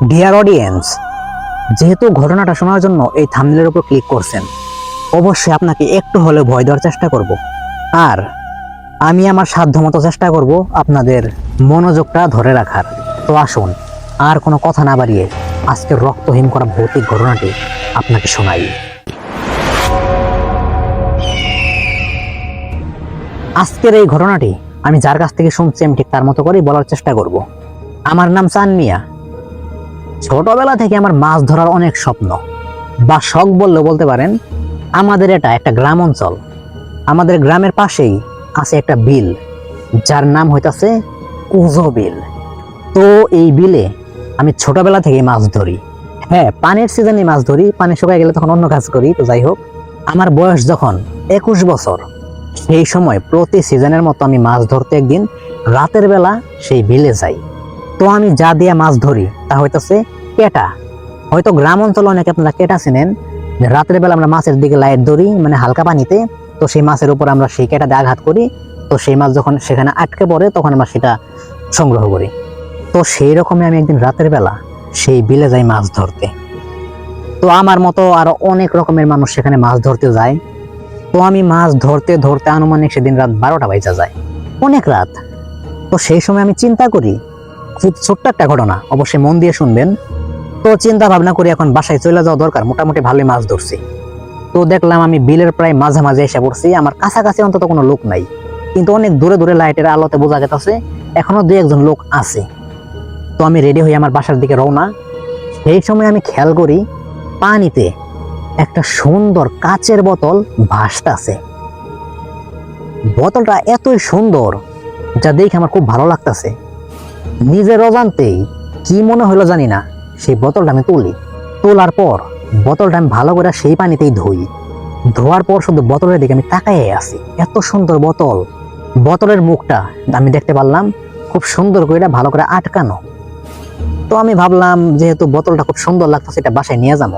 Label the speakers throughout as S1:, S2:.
S1: Dear audience যেহেতু ঘটনাটা শোনার জন্য এই থামনেলের উপর ক্লিক করছেন, অবশ্যই আপনাকে একটু হলেও ভয় দেওয়ার চেষ্টা করব। আর আমি আমার সাধ্যমতো চেষ্টা করব আপনাদের মনোযোগটা ধরে রাখার। তো আসুন, আর কোনো কথা না বাড়িয়ে আজকের রক্তহীন করা ভৌতিক ঘটনাটি আপনাকে শোনাই। আজকের এই ঘটনাটি আমি যার কাছ থেকে শুনছি আমি ঠিক তার মতো করেই বলার চেষ্টা করব। আমার নাম চান মিয়া ছোটবেলা থেকে আমার মাছ ধরার অনেক স্বপ্ন। বা শখ বললে বলতে পারেন, আমাদের এটা একটা গ্রাম অঞ্চল। আমাদের গ্রামের পাশেই আছে একটা বিল, যার নাম হইতাছে কুজো বিল। তো এই বিলে আমি ছোটবেলা থেকে মাছ ধরি। হ্যাঁ পানির সিজনে মাছ ধরি, পানি শুকায় গেলে তখন অন্য কাজ করি, তো যাই হোক। আমার বয়স যখন একুশ বছর, সেই সময় প্রতি সিজনের মতো আমি মাছ ধরতে একদিন রাতের বেলা সেই বিলে যাই। তো আমি যা দিয়ে মাছ ধরি, তা হইতেছে কেটা? হয়তো গ্রাম অঞ্চলে অনেকে আপনারা কেটা চিনেন রাতের বেলা আমরা মাছের দিকে লাইট ধরি মানে হালকা পানিতে, তো সেই মাছের উপর আমরা সেই কেটা দিয়ে আঘাত করি, তো সেই মাছ যখন সেখানে আটকে পড়ে, তখন আমরা সেটা সংগ্রহ করি। তো সেই রকমই আমি একদিন রাতের বেলা সেই বিলে যাই মাছ ধরতে। তো আমার মতো আরও অনেক রকমের মানুষ সেখানে মাছ ধরতে যায়। তো আমি মাছ ধরতে ধরতে আনুমানিক সেদিন রাত বারোটা বাইজা যায়। অনেক রাত। তো সেই সময় আমি চিন্তা করি, খুব ছোট্ট একটা ঘটনা, অবশ্যই মন দিয়ে শুনবেন। তো চিন্তা ভাবনা করি এখন বাসায় চলে যাওয়া দরকার। মোটামুটি ভালোই মাছ ধরছি। তো দেখলাম আমি বিলের প্রায় মাঝামাঝি এসে পড়ছি। আমার কাছাকাছি অন্তত কোনো লোক নাই। কিন্তু অনেক দূরে দূরে লাইটের আলোতে বোঝা গেছে এখনও দুই একজন লোক আছে। তো আমি রেডি হয়ে আমার বাসার দিকে রওনা। সেই সময় আমি খেয়াল করি, পানিতে একটা সুন্দর কাচের বোতল ভাসতাছে। বোতলটা এতই সুন্দর, যা দেখে আমার খুব ভালো লাগতাছে। নিজের অজান্তেই কি মনে হলো জানি না। সেই বোতলটা আমি তুলি। তোলার পর বোতলটা আমি ভালো করে সেই পানিতেই ধুই। ধোয়ার পর শুধু বোতলের দিকে আমি তাকাই আছি। এত সুন্দর বোতল। বোতলের মুখটা আমি দেখতে পারলাম খুব সুন্দর করে ভালো করে আটকানো। তো আমি ভাবলাম যেহেতু বোতলটা খুব সুন্দর লাগতেছে, এটা বাসায় নিয়ে যাব।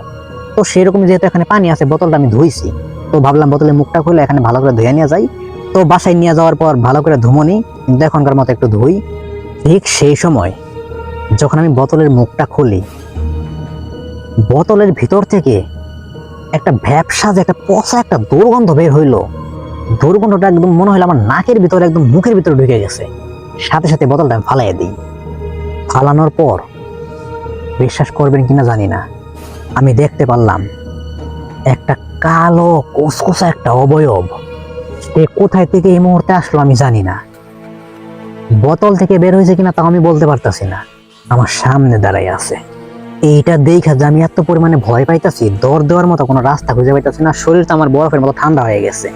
S1: তো সেরকম যেহেতু এখানে পানি আছে, বোতলটা আমি ধুইছি। তো ভাবলাম বোতলের মুখটা খুলে এখানে ভালো করে ধুয়ে নিয়ে যাই। তো বাসায় নিয়ে যাওয়ার পর ভালো করে ধুমনি। কিন্তু এখনকার মতো একটু ধুই। ঠিক সেই সময় যখন আমি বোতলের মুখটা খুলি, বোতলের ভিতর থেকে একটা ভ্যাবসা যে একটা পচা একটা দুর্গন্ধ বের হইল। দুর্গন্ধটা একদম মনে হলো আমার নাকের ভিতরে, একদম মুখের ভিতরে ঢুকে গেছে। সাথে সাথে বোতলটা আমি ফালাইয়া দিই। ফালানোর পর, বিশ্বাস করবেন কিনা জানি না, আমি দেখতে পারলাম একটা কালো, কুসকুসা একটা অবয়ব। সে কোথায় থেকে এই মুহূর্তে আসলো আমি জানি না। বোতল থেকে বের হয়েছে কিনা তাও আমি বলতে পারতাছি না। আমার সামনে দাঁড়াই আছে। এইটা দেখা যে আমি এত পরিমাণে ভয় পাইতাছি, দর দেওয়ার মতো কোনো রাস্তা খুঁজে পাইতাছি না শরীর তো আমার বরফের মতো ঠান্ডা হয়ে গেছে।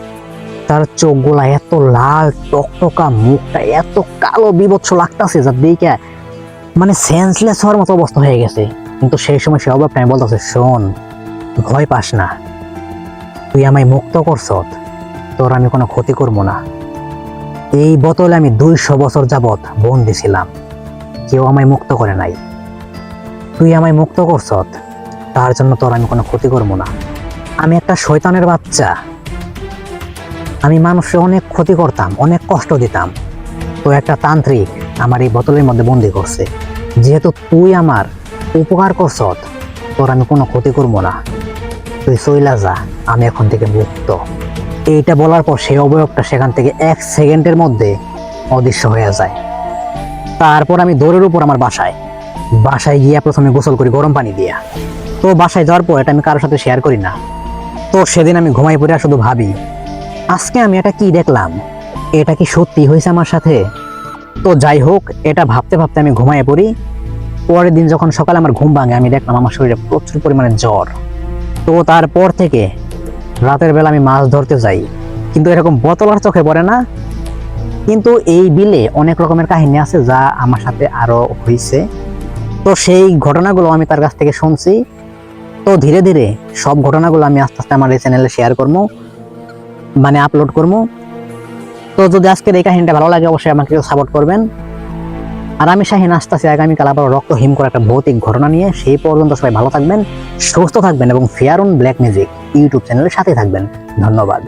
S1: তার চোখগুলা এত লাল, টকটকা, মুখটা এত কালো, বিভৎস লাগতাছে যা দেখে মানে সেন্সলেস হওয়ার মতো অবস্থা হয়ে গেছে। কিন্তু সেই সময় সে অভাবটা আমি বলতেছে, শোন, ভয় পাস না। তুই আমায় মুক্ত করছ, তোর আমি কোনো ক্ষতি করব না। এই বোতলে আমি দুইশো বছর যাবৎ বন্দি ছিলাম। কেউ আমায় মুক্ত করে নাই। তুই আমায় মুক্ত করছ, তার জন্য তোর আমি কোনো ক্ষতি করব না। আমি একটা শয়তানের বাচ্চা। আমি মানুষের অনেক ক্ষতি করতাম, অনেক কষ্ট দিতাম। তো একটা তান্ত্রিক আমার এই বোতলের মধ্যে বন্দি করছে। যেহেতু তুই আমার উপকার করছ, তোর আমি কোনো ক্ষতি করব না। তুই চইলা যা, আমি এখন থেকে মুক্ত। এইটা বলার পর সেই অবয়বটা সেখান থেকে এক সেকেন্ডের মধ্যে অদৃশ্য হয়ে যায়। তারপর আমি দৌড়ের উপর আমার বাসায়। বাসায় গিয়া প্রথমে গোসল করি, গরম পানি দিয়া। তো বাসায় যাওয়ার পর এটা আমি কারোর সাথে শেয়ার করি না। তো সেদিন আমি ঘুমাই পড়ে শুধু ভাবি, আজকে আমি এটা কি দেখলাম? এটা কি সত্যি হয়েছে আমার সাথে? তো যাই হোক, এটা ভাবতে ভাবতে আমি ঘুমায় পড়ি। পরের দিন যখন সকালে আমার ঘুম ভাঙে, আমি দেখলাম আমার শরীরে প্রচুর পরিমাণে জ্বর। তো তারপর থেকে রাতের বেলা আমি মাছ ধরতে যাই। কিন্তু এরকম বোতল আর চোখে পড়ে না। কিন্তু এই বিলে অনেক রকমের কাহিনী আছে যা আমার সাথে আরও হয়েছে তো সেই ঘটনাগুলো আমি তার কাছ থেকে শুনছি। তো ধীরে ধীরে সব ঘটনাগুলো আমি আস্তে আস্তে আমার এই চ্যানেলে শেয়ার করব মানে আপলোড করব তো যদি আজকের এই কাহিনীটা ভালো লাগে, অবশ্যই আমাকে সাপোর্ট করবেন। আর আমি শাহিন আসতেছি আগামীকাল আবার রক্তহীন করে একটা ভৌতিক ঘটনা নিয়ে। সেই পর্যন্ত সবাই ভালো থাকবেন, সুস্থ থাকবেন এবং fair on black music YouTube চ্যানেলের সাথে থাকবেন। ধন্যবাদ।